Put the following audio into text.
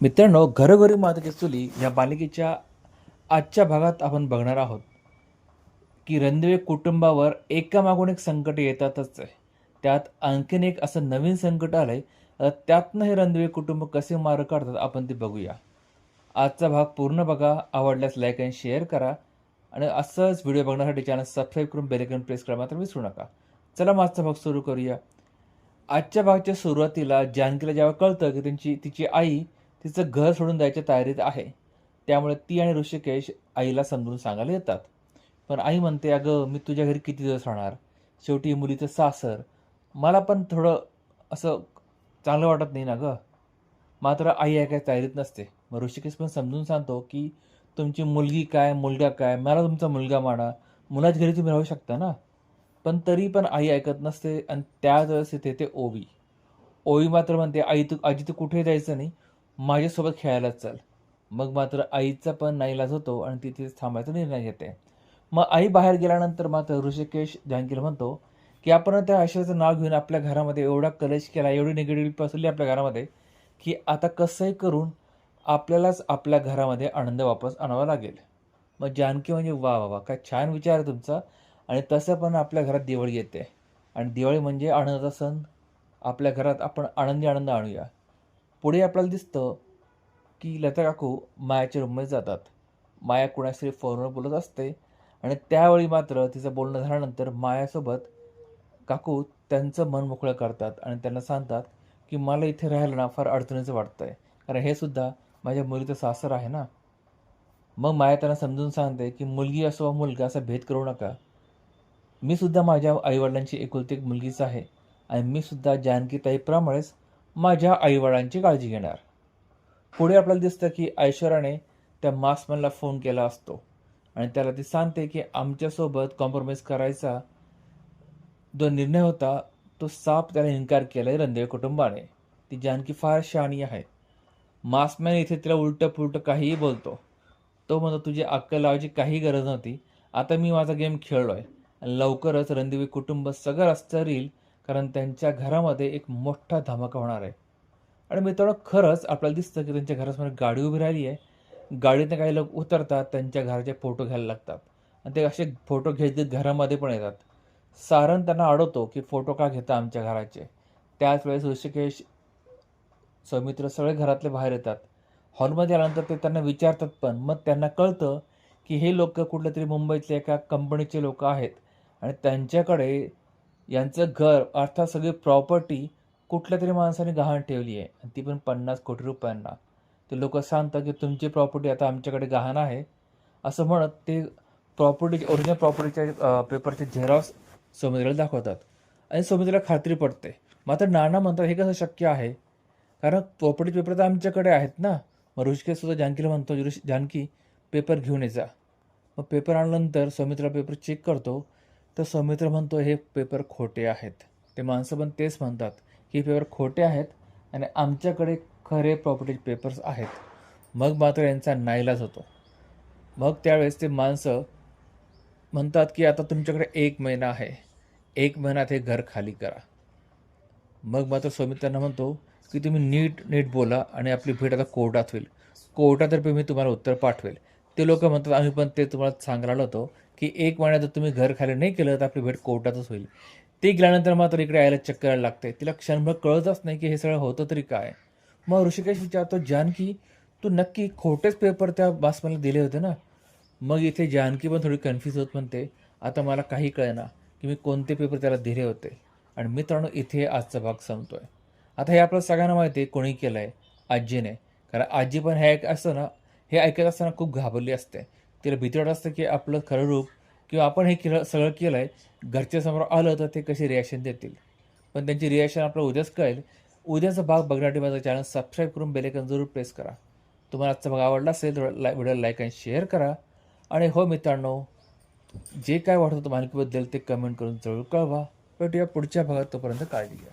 मित्रांनो घरोघरी मातेची चुली या मालिकेच्या आजच्या भागात आपण बघणार आहोत की रणदिवे कुटुंबावर एकामागून एक संकट येतातच आहे. त्यात आणखीन एक असं नवीन संकट आलं आहे त्यातनं हे रणदिवे कुटुंब कसे मार्ग काढतात आपण ते बघूया. आजचा भाग पूर्ण बघा आवडल्यास लाईक आणि शेअर करा आणि असंच व्हिडिओ बघण्यासाठी चॅनल सबस्क्राईब करून बेलेकन प्रेस करा मात्र विसरू नका. चला मग आजचा भाग सुरू करूया. आजच्या भागाच्या सुरुवातीला जानकीला जेव्हा कळतं की त्यांची तिची आई तिचं घर सोडून जायच्या तयारीत आहे. त्यामुळे ती आणि ऋषिकेश आईला समजून सांगायला येतात. पण आई म्हणते अगं मी तुझ्या घरी किती दिवस राहणार? शेवटी मुलीचं सासर. मला पण थोडं असं चांगलं वाटत नाही ना गं? मात्र आई ऐकायच्या तयारीत नसते. मग ऋषिकेश पण समजून सांगतो की तुमची मुलगी काय मुलगा काय? मला तुमचा मुलगा माना मुलाच्या घरी तुम्ही राहू शकता ना? पण तरी पण आई ऐकत नसते आणि त्याच वेळेस तिथे ते ओवी. ओवी मात्र म्हणते आई तू आजी तू कुठे जायचं नाही? माझ्यासोबत खेळायला चल. मग मात्र आईचा पण नाईलाज होतो आणि ती तिथे थांबायचा निर्णय घेते. मग आई बाहेर गेल्यानंतर मात्र ऋषिकेश जहांगीर म्हणतो की आपण त्या आशयाचं नाव घेऊन आपल्या घरामध्ये एवढा कलेश केला एवढी निगेटिव्ह पसरली आपल्या घरामध्ये की आता कसंही करून आपल्यालाच आपल्या घरामध्ये आनंद वापस आणावा लागेल. मग जानकी म्हणजे वा वा वा काय छान विचार आहे तुमचा. आणि तसं पण आपल्या घरात दिवाळी येते. आणि दिवाळी म्हणजे आनंदाचा सण. आपल्या घरात आपण आनंदी आनंद आणूया. पुढे आपल्याला दिसतं की लता काकू मायाच्या रूममध्ये जातात. माया कुणाशी फोनवर बोलत असते आणि त्यावेळी मात्र तिचं बोलणं झाल्यानंतर मायासोबत काकू त्यांचं मन मोकळं करतात आणि त्यांना सांगतात की मला इथे राहायला ना फार अडचणीचं वाटतं आहे कारण हे सुद्धा माझ्या मुलीचं सासर आहे ना. मग माया त्यांना समजून सांगते की मुलगी असो वा मुलगा असा भेद करू नका. मी सुद्धा माझ्या आईवडिलांची एकुलती एक मुलगीच आहे. आणि मी सुद्धा जानकीताईप्रमाणेच माझ्या आईवडिलांची काळजी घेणार. पुढे आपल्याला दिसतं की ऐश्वर्याने त्या मास्कमॅनला फोन केला असतो. आणि त्याला ती सांगते की आमच्यासोबत कॉम्प्रोमाइज करायचा जो निर्णय होता तो साफ त्याला इन्कार केला आहे रणदेव कुटुंबाने. ती जानकी फार शहाणी आहे. मास्कमॅन इथे तिला उलटं पुलटं काहीही बोलतो. तो म्हणतो तुझी अक्कल लावायची काही गरज नव्हती. आता मी माझा गेम खेळलो आहे आणि लवकरच रणदेवी कुटुंब सगळं रस्त्यावर येईल कारण त्यांच्या घरामध्ये एक मोठा धमाका होणार आहे. आणि मित्रांनो खरंच आपल्याला दिसतं की त्यांच्या घरासमोर गाडी उभी राहिली आहे. गाडीतनं काही लोक उतरतात त्यांच्या घराचे फोटो घ्यायला लागतात. आणि ते असे फोटो घेत घेत घरामध्ये पण येतात. सारण त्यांना अडवतो की फोटो का घेता आमच्या घराचे? त्याच वेळेस ऋषिकेश सौमित्र सगळे घरातले बाहेर येतात. हॉलमध्ये आल्यानंतर ते त्यांना विचारतात पण मग त्यांना कळतं की हे लोक कुठल्या तरी मुंबईतले एका कंपनीचे लोक आहेत. आणि त्यांच्याकडे यांचं घर अर्थात सगळी प्रॉपर्टी कुठल्या तरी माणसाने गहाण ठेवली आहे. आणि ती पण पन्नास कोटी रुपयांना. ते लोक सांगतात की तुमची प्रॉपर्टी आता आमच्याकडे गहाण आहे. असं म्हणत ते प्रॉपर्टी ओरिजिनल प्रॉपर्टीच्या पेपरचे झेरॉक्स समुद्राला दाखवतात. आणि समुद्राला खात्री पडते. मात्र नाना म्हणतात हे कसं शक्य आहे? कारण प्रॉपर्टी पेपर तर आमच्याकडे आहेत ना. मग ऋषिकेशसुद्धा जानकीला म्हणतो ऋषी जानकी पेपर घेऊन ये जा. मग पेपर आणल्यानंतर सौमित्र पेपर चेक करतो. तर सौमित्र म्हणतो हे पेपर खोटे आहेत. ते माणसं पण तेच म्हणतात की पेपर खोटे आहेत आणि आमच्याकडे खरे प्रॉपर्टी पेपर्स आहेत. मग मात्र यांचा नाईलाज होतो. मग त्यावेळेस ते माणसं म्हणतात की आता तुमच्याकडे एक महिना आहे. एक महिन्यात हे घर खाली करा. मग मात्र सौमित्रांना म्हणतो की तुम्ही नीट नीट बोला आणि आपली भेट आता कोर्टात होईल. कोर्टातर्फे मी तुम्हाला उत्तर पाठवेल. ते लोक म्हणतात आम्ही पण ते तुम्हाला सांगायला होतो की एक महिन्यात जर तुम्ही घर खाली नाही केलं तर आपली भेट कोर्टातच होईल. ते गेल्यानंतर मात्र इकडे यायला चक्कर लागते. तिला क्षणभर कळतच नाही की हे सगळं होतं तरी काय. मग ऋषिकेश विचारतो जानकी तू नक्की खोटेच पेपर त्या बासमाला दिले होते ना? मग इथे जानकी पण थोडी कन्फ्यूज होत म्हणते आता मला काही कळेना की मी कोणते पेपर त्याला दिले होते. आणि मित्रांनो इथे आजचा भाग संपतोय. आता हे आपल्याला सगळ्यांना माहिती आहे कोणी केलं आहे आजीने. कारण आजी पण हे एक असतं ना हे ऐकत असताना खूप घाबरली असते. तिला भीती वाटत असतं की आपलं खरं रूप किंवा आपण हे केलं सगळं केलं आहे घरच्या समोर आलं तर ते कशी रिॲक्शन देतील? पण त्यांची रिॲक्शन आपल्याला उद्याच कळेल. उद्याचा भाग बघण्यासाठी माझं चॅनल सबस्क्राईब करून बेलेकन जरूर प्रेस करा. तुम्हाला आजचा भाग आवडला असेल तर लाय व्हिडिओला लाईक आणि शेअर करा. आणि हो मित्रांनो जे काय वाटतं तुम्हाला मालकीबद्दल ते कमेंट करून जरूर कळवा. भेटूया पुढच्या भागात तोपर्यंत काळजी घ्या.